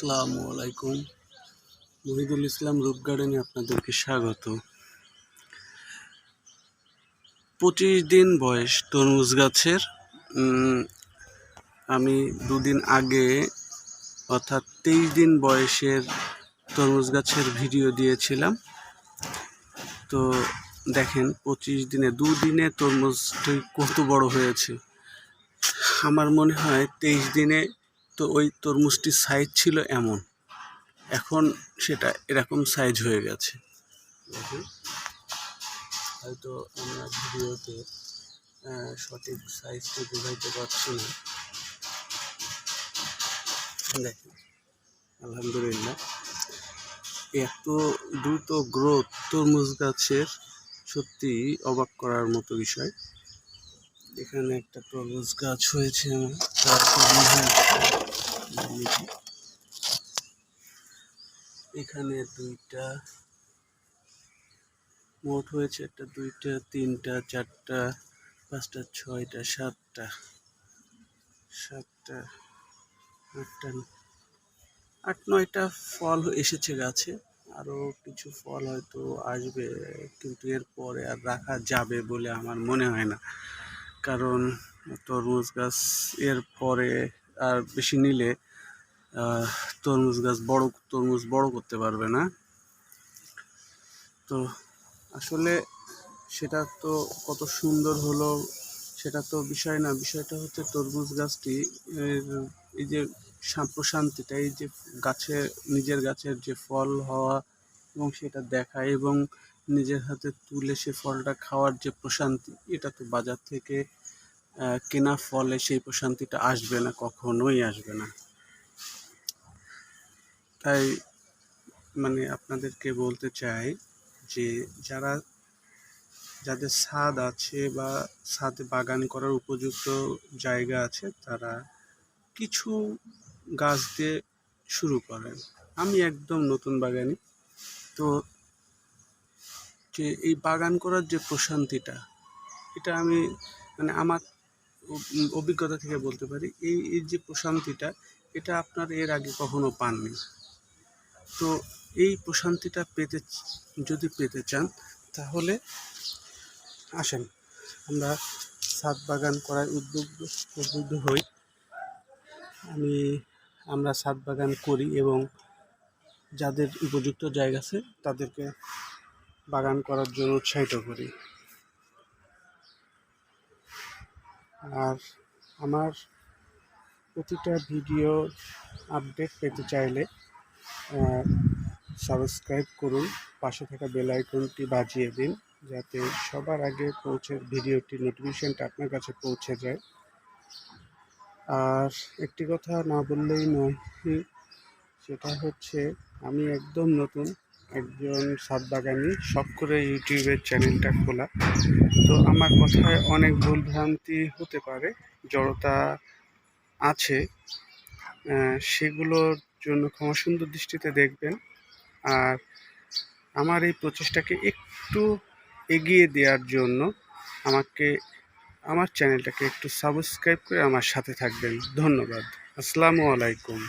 আসসালামু আলাইকুম মহিদুল ইসলাম রূপ গার্ডেনে আপনাদেরকে স্বাগত। পঁচিশ দিন বয়স তরমুজ গাছের। আমি দুদিন আগে, অর্থাৎ তেইশ দিন বয়সের তরমুজ গাছের ভিডিও দিয়েছিলাম। তো দেখেন, পঁচিশ দিনে, দুদিনে তরমুজটি কত বড় হয়েছে। আমার মনে হয় তেইশ দিনে তো ওই তরমুজটির সাইজ ছিল এমন। এখন সেটা এরকম সাইজ হয়ে গেছে। হয়তো আমরা ভিডিওতে সঠিক সাইজটি বোঝাইতে পারছি না। দেখেন, আলহামদুলিল্লাহ। এত দ্রুত গ্রোথ তরমুজ গাছের সত্যি অবাক করার মতো বিষয়। এখানে একটা তরমুজ গাছ হয়েছে হয়েছে। এখানে দুইটা মোট হয়েছে একটা দুইটা, তিনটা, চারটা, পাঁচটা, ছয়টা, সাতটা। সাতটা, আটটা আট, নয়টা ফল এসেছে গাছে। আরও কিছু ফল হয়তো আসবে, কিন্তু এরপরে আর রাখা যাবে বলে আমার মনে হয় না। কারণ তরমুজ গাছ এর পরে আর বেশি নিলে তরমুজ গাছ বড়, তরমুজ বড় করতে পারবে না। তো আসলে সেটা তো কত সুন্দর হলো, সেটা তো বিষয় না। বিষয়টা হচ্ছে তরমুজ গাছটি এই যে প্রশান্তিটা, এই যে গাছে, নিজের গাছের যে ফল হওয়া এবং সেটা দেখা এবং নিজের হাতে তুলে সে ফলটা খাওয়ার যে প্রশান্তি, এটা তো বাজার থেকে কেনা ফলে সেই প্রশান্তিটা আসবে না, কখনোই আসবে না। তাই মানে আপনাদেরকে বলতে চাই যে যারা, যাদের ছাদ আছে বা ছাদে বাগান করার উপযুক্ত জায়গা আছে, তারা কিছু গাছ দিয়ে শুরু করেন। আমি একদম নতুন বাগানি, তো যে এই বাগান করার যে প্রশান্তিটা, এটা আমি মানে আমার অভিজ্ঞতা থেকে বলতে পারি, এই এই যে প্রশান্তিটা, এটা আপনার এর আগে কখনো পাননি। তো এই প্রশান্তিটা পেতে, যদি পেতে চান, তাহলে আসেন। আমরা ছাদ বাগান করার উদ্বুদ্ধ উদ্বুদ্ধ হই। আমি, আমরা ছাদ বাগান করি এবং যাদের উপযুক্ত জায়গা আছে, তাদেরকে বাগান করার জন্য উৎসাহিত করি। আর আমার প্রতিটা ভিডিও আপডেট পেতে চাইলে সাবস্ক্রাইব করুন, পাশে থাকা বেল আইকনটি বাজিয়ে দিন, যাতে সবার আগে পৌঁছে ভিডিওটি নোটিফিকেশনটা আপনার কাছে পৌঁছে যায়। আর একটি কথা না বললেই নয়, সেটা হচ্ছে আমি একদম নতুন একজন সাত বাগানি শখ করে ইউটিউবের চ্যানেলটা খোলা। তো আমার কথায় অনেক ভুলভ্রান্তি হতে পারে, জড়তা আছে। সেগুলোর জন্য ক্ষমা সুন্দর দৃষ্টিতে দেখবেন। আর আমার এই প্রচেষ্টাকে একটু এগিয়ে দেওয়ার জন্য আমাকে, আমার চ্যানেলটাকে একটু সাবস্ক্রাইব করে আমার সাথে থাকবেন। ধন্যবাদ। আসসালামু আলাইকুম।